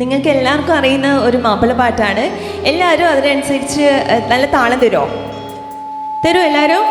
നിങ്ങൾക്ക് എല്ലാവർക്കും അറിയുന്ന ഒരു മാപ്പിള പാട്ടാണ്. എല്ലാവരും അതിനനുസരിച്ച് നല്ല താളം തരുമോ തരുമോ എല്ലാവരും?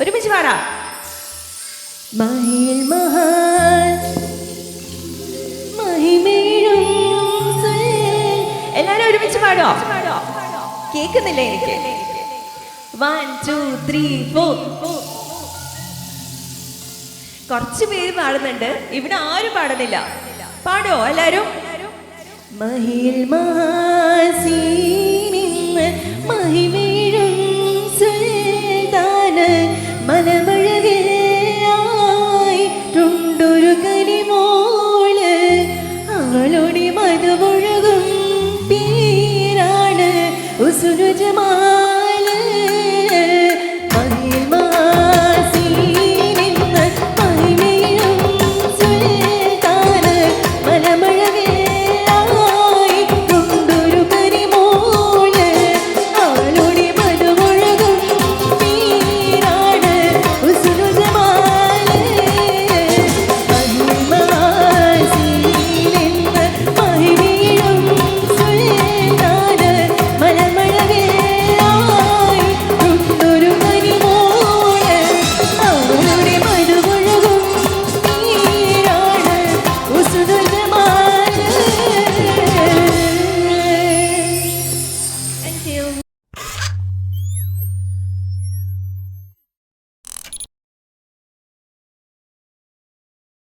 ഒരുമിച്ച് പാടാ. മഹിൽ മഹാൻ എല്ലാരും ഒരുമിച്ച് പാടോ കേൾക്കുന്നില്ല എനിക്ക്? വൺ ടു ത്രീ ഫോർ കുറച്ച് പേര് പാടുന്നുണ്ട്. ഇവിടെ ആരും പാടുന്നില്ല. പാടോ എല്ലാരും മഹിൽ മഹിമ Üzüleceğim